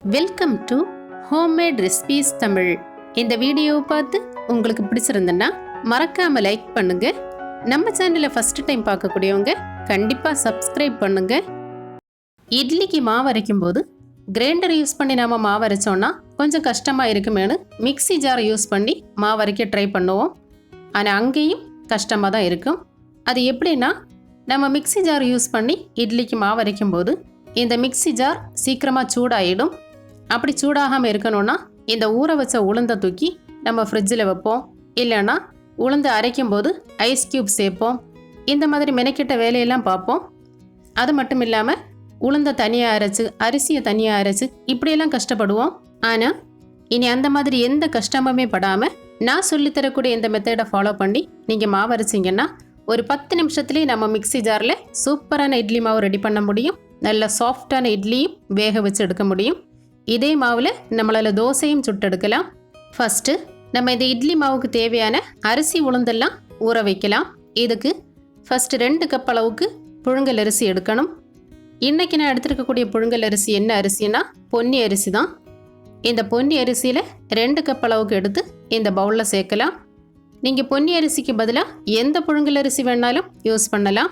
Welcome to homemade recipes Tamil இந்த வீடியோவை பார்த்து உங்களுக்கு பிடிச்சிருந்ததுன்னா மறக்காம லைக் பண்ணுங்க. நம்ம சேனலை ஃபர்ஸ்ட் டைம் பார்க்கக்கூடியவங்க கண்டிப்பாக சப்ஸ்கிரைப் பண்ணுங்க. இட்லிக்கு மாவு அரைக்கும் போது கிரைண்டர் யூஸ் பண்ணி நாம மாவு அரைச்சோம்னா கொஞ்சம் கஷ்டமாக இருக்குமேனு மிக்ஸி ஜாரை யூஸ் பண்ணி மாவு அரைக்க ட்ரை பண்ணுவோம். ஆனால் அங்கேயும் கஷ்டமாக தான் இருக்கும். அது எப்படின்னா நம்ம மிக்ஸி ஜார் யூஸ் பண்ணி இட்லிக்கு மாவு அரைக்கும் போது இந்த மிக்ஸி ஜார் சீக்கிரமாக சூடாயிடும். அப்படி சூடாகாமல் இருக்கணும்னா இந்த ஊற வச்ச உளுந்தை தூக்கி நம்ம ஃப்ரிட்ஜில் வைப்போம். இல்லைன்னா உளுந்து அரைக்கும் போது ஐஸ் கியூப் சேர்ப்போம். இந்த மாதிரி மெனக்கிட்ட வேலையெல்லாம் பார்ப்போம். அது மட்டும் இல்லாமல் உளுந்தை தனியாக அரைச்சு அரிசியை தனியாக அரைச்சு இப்படியெல்லாம் கஷ்டப்படுவோம். ஆனால் இனி அந்த மாதிரி எந்த கஷ்டமுமே படாமல் நான் சொல்லித்தரக்கூடிய இந்த மெத்தடை ஃபாலோ பண்ணி நீங்கள் மாவு அரைச்சிங்கன்னா ஒரு பத்து நிமிஷத்துலேயே நம்ம மிக்ஸி ஜாரில் சூப்பரான இட்லி மாவு ரெடி பண்ண முடியும். நல்ல சாஃப்டான இட்லியும் வேக வச்சு எடுக்க முடியும். இதே மாவில் நம்மளால் தோசையும் சுட்டெடுக்கலாம். ஃபஸ்ட்டு நம்ம இந்த இட்லி மாவுக்கு தேவையான அரிசி உளுந்தெல்லாம் ஊற வைக்கலாம். இதுக்கு ஃபஸ்ட்டு ரெண்டு கப் அளவுக்கு புழுங்கல் அரிசி எடுக்கணும். இன்றைக்கி நான் எடுத்துருக்கக்கூடிய புழுங்கல் அரிசி என்ன அரிசினா பொன்னி அரிசி தான். இந்த பொன்னி அரிசியில் ரெண்டு கப் அளவுக்கு எடுத்து இந்த பவுலில் சேர்க்கலாம். நீங்கள் பொன்னி அரிசிக்கு பதிலாக எந்த புழுங்கல் அரிசி வேணாலும் யூஸ் பண்ணலாம்.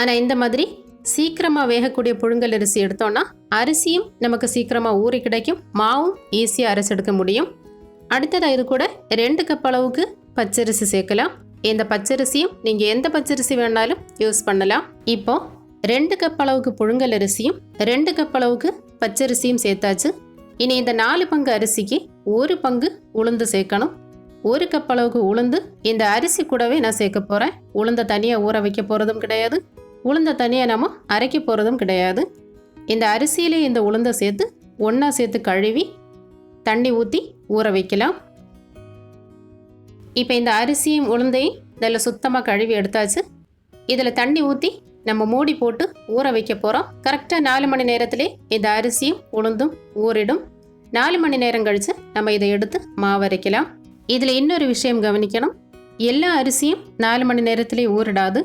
ஆனால் இந்த மாதிரி சீக்கிரமாக வேகக்கூடிய புழுங்கல் அரிசி எடுத்தோன்னா அரிசியும் நமக்கு சீக்கிரமாக ஊறி கிடைக்கும். மாவும் ஈஸியாக அரைச்செடுக்க முடியும். அடுத்ததாக இது கூட ரெண்டு கப் அளவுக்கு பச்சரிசி சேர்க்கலாம். இந்த பச்சரிசியும் நீங்கள் எந்த பச்சரிசி வேணாலும் யூஸ் பண்ணலாம். இப்போ ரெண்டு கப் அளவுக்கு புழுங்கல் அரிசியும் ரெண்டு கப் அளவுக்கு பச்சரிசியும் சேர்த்தாச்சு. இனி இந்த நாலு பங்கு அரிசிக்கு ஒரு பங்கு உளுந்து சேர்க்கணும். ஒரு கப் அளவுக்கு உளுந்து இந்த அரிசி கூடவே நான் சேர்க்க போகிறேன் உளுந்த தனியாக ஊற வைக்க போகிறதும் கிடையாது. உளுந்தை தனியாக நம்ம அரைக்க போகிறதும் கிடையாது. இந்த அரிசியிலே இந்த உளுந்தை சேர்த்து ஒன்றா சேர்த்து கழுவி தண்ணி ஊற்றி ஊற வைக்கலாம். இப்போ இந்த அரிசியும் உளுந்தையும் இதில் சுத்தமாக கழுவி எடுத்தாச்சு. இதில் தண்ணி ஊற்றி நம்ம மூடி போட்டு ஊற வைக்க போகிறோம் கரெக்டாக நாலு மணி நேரத்திலே இந்த அரிசியும் உளுந்தும் ஊறிடும். நாலு மணி நேரம் கழித்து நம்ம இதை எடுத்து மாவரைக்கலாம் இதில் இன்னொரு விஷயம் கவனிக்கணும். எல்லா அரிசியும் நாலு மணி நேரத்திலே ஊறிடாது.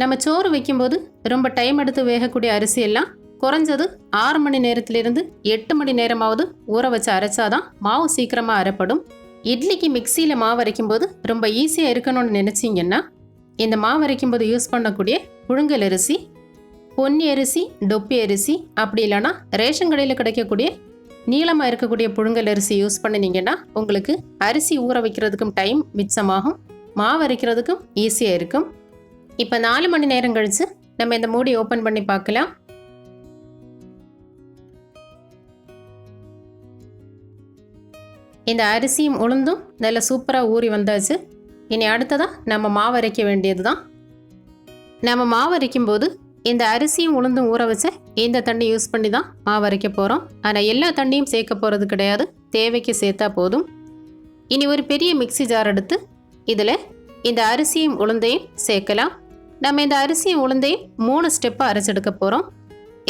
நம்ம சோறு வைக்கும்போது ரொம்ப டைம் எடுத்து வேகக்கூடிய அரிசி எல்லாம் குறைஞ்சது ஆறு மணி நேரத்திலிருந்து எட்டு மணி நேரமாவது ஊற வச்சு அரைச்சாதான் மாவு சீக்கிரமாக அரைப்படும். இட்லிக்கு மிக்சியில் மாவு அரைக்கும்போது ரொம்ப ஈஸியாக இருக்கணும்னு நினச்சிங்கன்னா இந்த மாவு அரைக்கும்போது யூஸ் பண்ணக்கூடிய புழுங்கல் அரிசி பொன்னி அரிசி டொப்பி அரிசி அப்படி இல்லைன்னா ரேஷன் கடையில் கிடைக்கக்கூடிய நீளமாக இருக்கக்கூடிய புழுங்கல் அரிசி யூஸ் பண்ணினீங்கன்னா உங்களுக்கு அரிசி ஊற வைக்கிறதுக்கும் டைம் மிச்சமாகும். மாவு அரைக்கிறதுக்கும் ஈஸியாக இருக்கும். இப்போ நாலு மணி நேரம் கழித்து நம்ம இந்த மூடி ஓப்பன் பண்ணி பார்க்கலாம். இந்த அரிசியும் உளுந்தும் நல்லா சூப்பராக ஊறி வந்தாச்சு. இனி அடுத்ததாக நம்ம மாவு அரைக்க வேண்டியது தான் நம்ம மாவு அரைக்கும் போது இந்த அரிசியும் உளுந்தும் ஊற வச்ச இந்த தண்ணி யூஸ் பண்ணி தான் மாவு அரைக்க போகிறோம் ஆனால் எல்லா தண்ணியும் சேர்க்க போகிறது கிடையாது. தேவைக்கு சேர்த்தா போதும். இனி ஒரு பெரிய மிக்ஸி ஜார் எடுத்து இதில் இந்த அரிசியும் உளுந்தையும் சேர்க்கலாம். நம்ம இந்த அரிசியும் உளுந்தையும் மூணு ஸ்டெப்பாக அரைச்செடுக்க போகிறோம்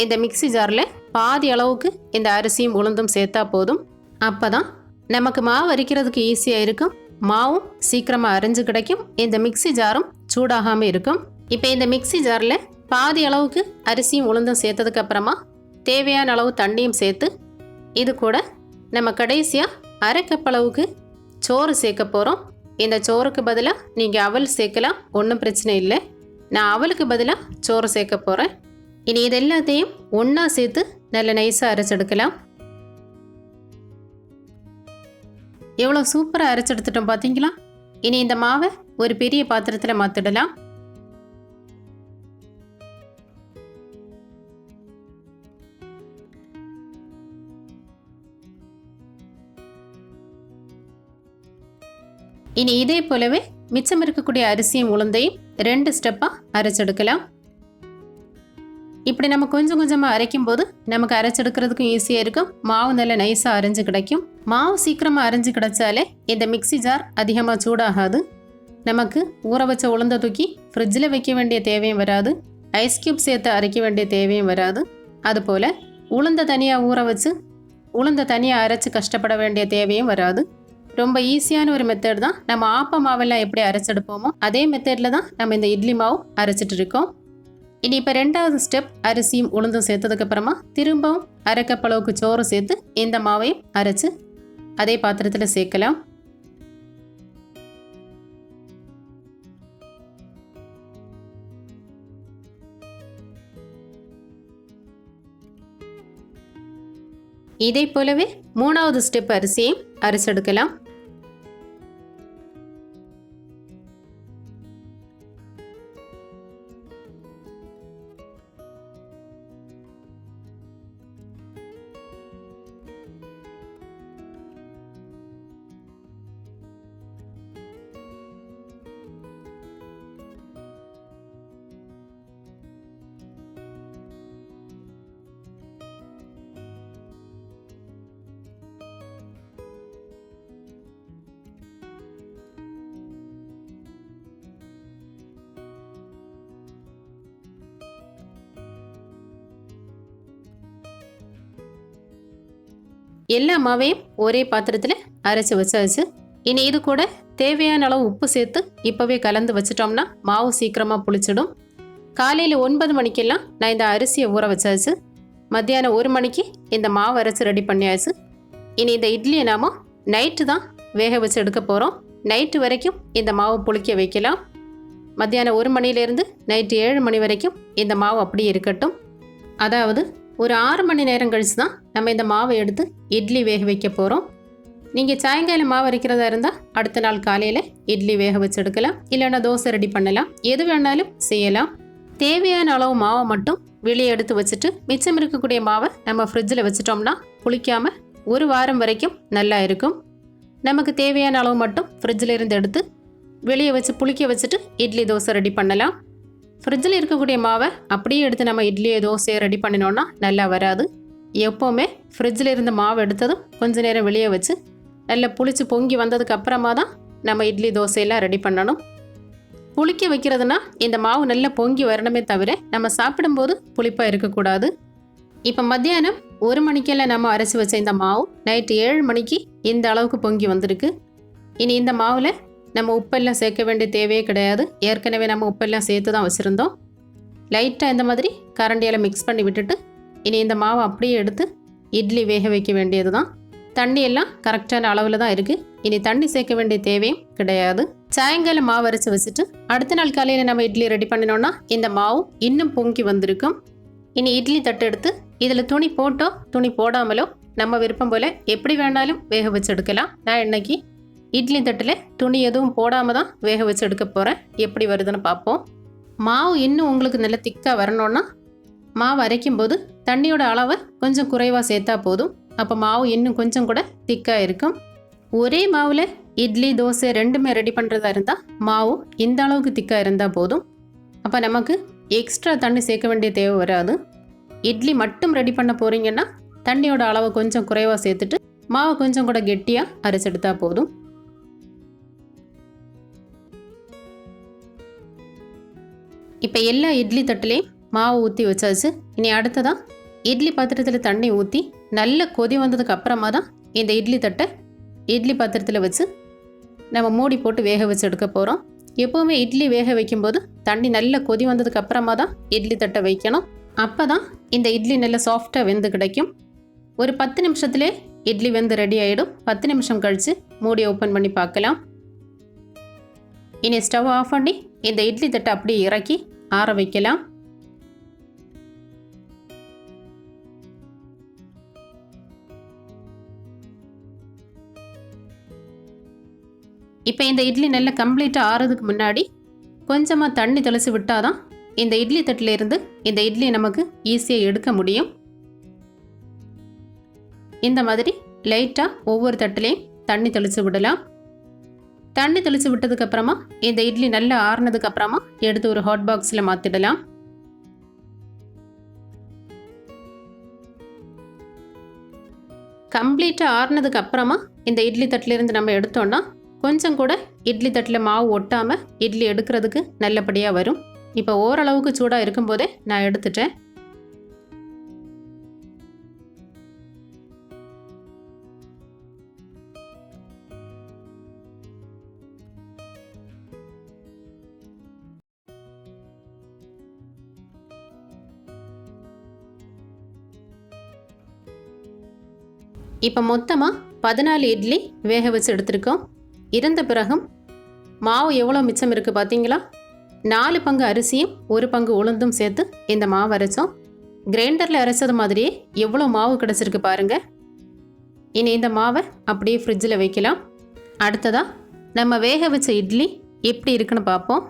இந்த மிக்ஸி ஜாரில் பாதி அளவுக்கு இந்த அரிசியும் உளுந்தும் சேர்த்தா போதும். அப்போ தான் நமக்கு மாவு அரைக்கிறதுக்கு ஈஸியாக இருக்கும். மாவும் சீக்கிரமாக அரைஞ்சு கிடைக்கும். இந்த மிக்ஸி ஜாரும் சூடாகாமல் இருக்கும். இப்போ இந்த மிக்ஸி ஜாரில் பாதி அளவுக்கு அரிசியும் உளுந்தும் சேர்த்ததுக்கு அப்புறமா தேவையான அளவு தண்ணியும் சேர்த்து இது கூட நம்ம கடைசியாக அரை கப் அளவுக்கு சோறு சேர்க்க போகிறோம் இந்த சோறுக்கு பதிலாக நீங்கள் அவல் சேர்க்கலாம். ஒன்றும் பிரச்சனை இல்லை. நான் அவளுக்கு பதிலாக சோறு சேர்க்க போகிறேன் இனி இது எல்லாத்தையும் ஒன்றா சேர்த்து நல்ல நைஸாக அரைச்செடுக்கலாம் எவ்வளோ சூப்பராக அரைச்செடுத்துட்டோம் பார்த்தீங்களா இனி இந்த மாவை ஒரு பெரிய பாத்திரத்தில் மாற்றிடலாம் இனி இதே போலவே மிச்சம் இருக்கக்கூடிய அரிசியும் உளுந்தையும் ரெண்டு ஸ்டெப்பாக அரைச்செடுக்கலாம். இப்படி நம்ம கொஞ்சம் கொஞ்சமாக அரைக்கும் போது நமக்கு அரைச்செடுக்கிறதுக்கும் ஈஸியாக இருக்கும். மாவு நல்லா நைஸாக அரைஞ்சு கிடைக்கும். மாவு சீக்கிரமாக அரைஞ்சு கிடைச்சாலே இந்த மிக்ஸி ஜார் அதிகமாக சூடாகாது. நமக்கு ஊற வச்ச உளுந்த தூக்கி ஃப்ரிட்ஜில் வைக்க வேண்டிய தேவையும் வராது. ஐஸ் கியூப் சேர்த்து அரைக்க வேண்டிய தேவையும் வராது. அதுபோல் உளுந்த தனியாக ஊற வச்சு உளுந்த தனியாக அரைச்சு கஷ்டப்பட வேண்டிய தேவையும் வராது. ரொம்ப ஈஸியான ஒரு மெத்தட் தான். நம்ம ஆப்ப மாவெல்லாம் எப்படி அரைச்செடுப்போமோ அதே மெத்தடில் தான் நம்ம இந்த இட்லி மாவு அரைச்சிட்டு இருக்கோம். இனி இப்போ ரெண்டாவது ஸ்டெப் அரிசியும் உளுந்தும் சேர்த்ததுக்கப்புறமா திரும்பவும் அரைக்கப்பளவுக்கு சோறு சேர்த்து இந்த மாவையும் அரைச்சு அதே பாத்திரத்தில் சேர்க்கலாம். இதை போலவே மூணாவது ஸ்டெப் அரிசியையும் அரைச்செடுக்கலாம். எல்லா மாவையும் ஒரே பாத்திரத்தில் அரைச்சி வச்சாச்சு இனி இது கூட தேவையான அளவு உப்பு சேர்த்து இப்போவே கலந்து வச்சிட்டோம்னா மாவு சீக்கிரமாக புளிச்சிடும். காலையில் ஒன்பது மணிக்கெல்லாம் நான் இந்த அரிசியை ஊற வச்சாச்சு மத்தியானம் ஒரு மணிக்கு இந்த மாவு அரைச்சி ரெடி பண்ணியாச்சு. இனி இந்த இட்லியை நாம நைட்டு தான் வேக வச்சு எடுக்க போகிறோம் நைட்டு வரைக்கும் இந்த மாவு புளிக்க வைக்கலாம். மத்தியானம் ஒரு மணிலேருந்து நைட்டு ஏழு மணி வரைக்கும் இந்த மாவு அப்படியே இருக்கட்டும். அதாவது ஒரு ஆறு மணி நேரம் கழிச்சு தான் நம்ம இந்த மாவை எடுத்து இட்லி வேக வைக்க போகிறோம் நீங்கள் சாயங்காலம் மாவு அரைக்கிறதா இருந்தால் அடுத்த நாள் காலையில் இட்லி வேக வச்சு எடுக்கலாம். இல்லைன்னா தோசை ரெடி பண்ணலாம். எது வேணாலும் செய்யலாம். தேவையான அளவு மாவை மட்டும் வெளியே எடுத்து வச்சுட்டு மிச்சம் இருக்கக்கூடிய மாவை நம்ம ஃப்ரிட்ஜில் வச்சிட்டோம்னா புளிக்காமல் ஒரு வாரம் வரைக்கும் நல்லா இருக்கும். நமக்கு தேவையான அளவு மட்டும் ஃப்ரிட்ஜில் இருந்து எடுத்து வெளியே வச்சு புளிக்க வச்சுட்டு இட்லி தோசை ரெடி பண்ணலாம். ஃப்ரிட்ஜில் இருக்கக்கூடிய மாவை அப்படியே எடுத்து நம்ம இட்லி தோசையை ரெடி பண்ணினோன்னா நல்லா வராது. எப்போவுமே ஃப்ரிட்ஜில் இருந்த மாவு எடுத்ததும் கொஞ்சம் நேரம் வெளியே வச்சு நல்லா புளிச்சு பொங்கி வந்ததுக்கு அப்புறமா தான் நம்ம இட்லி தோசையெல்லாம் ரெடி பண்ணணும். புளிக்க வைக்கிறதுனா இந்த மாவு நல்லா பொங்கி வரணுமே தவிர நம்ம சாப்பிடும்போது புளிப்பாக இருக்கக்கூடாது. இப்போ மத்தியானம் ஒரு மணிக்கெல்லாம் நம்ம அரைச்சி வச்ச இந்த மாவு நைட்டு ஏழு மணிக்கு இந்த அளவுக்கு பொங்கி வந்திருக்கு. இனி இந்த மாவில் நம்ம உப்பெல்லாம் சேர்க்க வேண்டிய தேவையே கிடையாது. ஏற்கனவே நம்ம உப்பெல்லாம் சேர்த்து தான் வச்சுருந்தோம். லைட்டாக இந்த மாதிரி கரண்டியால் மிக்ஸ் பண்ணி விட்டுட்டு இனி இந்த மாவை அப்படியே எடுத்து இட்லி வேக வைக்க வேண்டியது தான் தண்ணி எல்லாம் கரெக்டான அளவில் தான் இருக்குது இனி தண்ணி சேர்க்க வேண்டிய தேவையும் கிடையாது. சாயங்காலம் மாவு அரைச்சி வச்சுட்டு அடுத்த நாள் காலையில் நம்ம இட்லி ரெடி பண்ணினோன்னா இந்த மாவு இன்னும் பொங்கி வந்திருக்கும். இனி இட்லி தட்டு எடுத்து இதில் துணி போட்டோ துணி போடாமலோ நம்ம விருப்பம் போல் எப்படி வேணாலும் வேக வச்சு எடுக்கலாம். நான் இன்னைக்கு இட்லி தட்டில் துணி எதுவும் போடாமல் தான் வேக வச்சு எடுக்க போகிறேன் எப்படி வருதுன்னு பார்ப்போம். மாவு இன்னும் உங்களுக்கு நல்ல திக்காக வரணும்னா மாவு அரைக்கும் போது தண்ணியோட அளவை கொஞ்சம் குறைவாக சேர்த்தா போதும். அப்போ மாவு இன்னும் கொஞ்சம் கூட திக்காக இருக்கும். ஒரே மாவில் இட்லி தோசை ரெண்டுமே ரெடி பண்ணுறதா இருந்தால் மாவு இந்த அளவுக்கு திக்காக இருந்தால் போதும். அப்போ நமக்கு எக்ஸ்ட்ரா தண்ணி சேர்க்க வேண்டிய தேவை வராது. இட்லி மட்டும் ரெடி பண்ண போகிறீங்கன்னா தண்ணியோட அளவை கொஞ்சம் குறைவாக சேர்த்துட்டு மாவை கொஞ்சம் கூட கெட்டியாக அரைச்செடுத்தா போதும். இப்போ எல்லா இட்லி தட்டுலேயும் மாவு ஊற்றி வச்சாச்சு. இனி அடுத்ததான் இட்லி பாத்திரத்தில் தண்ணி ஊற்றி நல்ல கொதி வந்ததுக்கு அப்புறமா தான் இந்த இட்லி தட்டை இட்லி பாத்திரத்தில் வச்சு நம்ம மூடி போட்டு வேக வச்சு எடுக்க போகிறோம் எப்போவுமே இட்லி வேக வைக்கும்போது தண்ணி நல்ல கொதி வந்ததுக்கு அப்புறமா தான் இட்லி தட்டை வைக்கணும். அப்போ தான் இந்த இட்லி நல்ல சாஃப்டாக வெந்து கிடைக்கும். ஒரு பத்து நிமிஷத்துலே இட்லி வெந்து ரெடி ஆகிடும் பத்து நிமிஷம் கழித்து மூடி ஓப்பன் பண்ணி பார்க்கலாம். இனி ஸ்டவ் ஆஃப் பண்ணி இந்த இட்லி தட்டை அப்படியே இறக்கி ஆற வைக்கலாம். இப்போ இந்த இட்லி நல்லா கம்ப்ளீட்டாக ஆறதுக்கு முன்னாடி கொஞ்சமாக தண்ணி தெளித்து விட்டால் தான் இந்த இட்லி தட்டில் இருந்து இந்த இட்லி நமக்கு ஈஸியாக எடுக்க முடியும். இந்த மாதிரி லைட்டாக ஒவ்வொரு தட்டுலேயும் தண்ணி தெளித்து விடலாம். தண்ணி தெளித்து விட்டதுக்கப்புறமா இந்த இட்லி நல்லா ஆறுனதுக்கப்புறமா எடுத்து ஒரு ஹாட் பாக்ஸில் மாற்றிடலாம் கம்ப்ளீட்டாக ஆறுனதுக்கு அப்புறமா இந்த இட்லி தட்டிலிருந்து நம்ம எடுத்தோன்னா கொஞ்சம் கூட இட்லி தட்டில் மாவு ஒட்டாமல் இட்லி எடுக்கிறதுக்கு நல்லபடியாக வரும். இப்போ ஓரளவுக்கு சூடாக இருக்கும்போதே நான் எடுத்துட்டேன். இப்போ மொத்தமாக பதினாலு இட்லி வேக வச்சு எடுத்திருக்கோம். இறந்த பிறகும் மாவு எவ்வளோ மிச்சம் இருக்குது பார்த்தீங்களா நாலு பங்கு அரிசியும் ஒரு பங்கு உளுந்தும் சேர்த்து இந்த மாவு அரைச்சோம். கிரைண்டரில் அரைச்சது மாதிரியே எவ்வளோ மாவு கிடச்சிருக்கு பாருங்கள் இனி இந்த மாவை அப்படியே ஃப்ரிட்ஜில் வைக்கலாம். அடுத்ததாக நம்ம வேக வச்ச இட்லி எப்படி இருக்குன்னு பார்ப்போம்.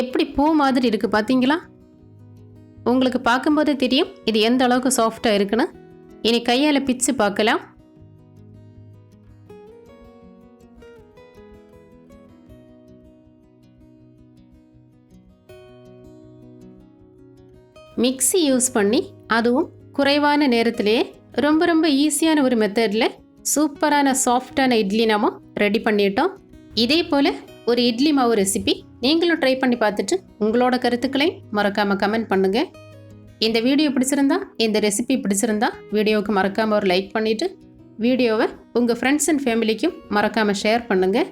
எப்படி பூ மாதிரி இருக்குது பார்த்தீங்களா உங்களுக்கு பார்க்கும்போது தெரியும் இது எந்த அளவுக்கு சாஃப்டாக இருக்குன்னு. இனி கையால் பிச்சு பார்க்கலாம். மிக்ஸி யூஸ் பண்ணி அதுவும் குறைவான நேரத்திலேயே ரொம்ப ரொம்ப ஈஸியான ஒரு மெத்தடில் சூப்பரான சாஃப்டான இட்லி நாம ரெடி பண்ணிட்டோம். இதே போல் ஒரு இட்லி மாவு ரெசிபி நீங்களும் ட்ரை பண்ணி பார்த்துட்டு உங்களோட கருத்துக்களை மறக்காமல் கமெண்ட் பண்ணுங்கள் இந்த வீடியோ பிடிச்சிருந்தா இந்த ரெசிபி பிடிச்சிருந்தா வீடியோவுக்கு மறக்காமல் ஒரு லைக் பண்ணிவிட்டு வீடியோவை உங்கள் ஃப்ரெண்ட்ஸ் அண்ட் ஃபேமிலிக்கும் மறக்காமல் ஷேர் பண்ணுங்கள்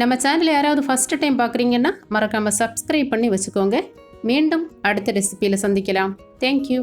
நம்ம சேனல் யாராவது ஃபஸ்ட்டு டைம் பார்க்குறீங்கன்னா மறக்காமல் சப்ஸ்கிரைப் பண்ணி வச்சுக்கோங்க. மீண்டும் அடுத்த ரெசிபியில் சந்திக்கலாம். தேங்க்யூ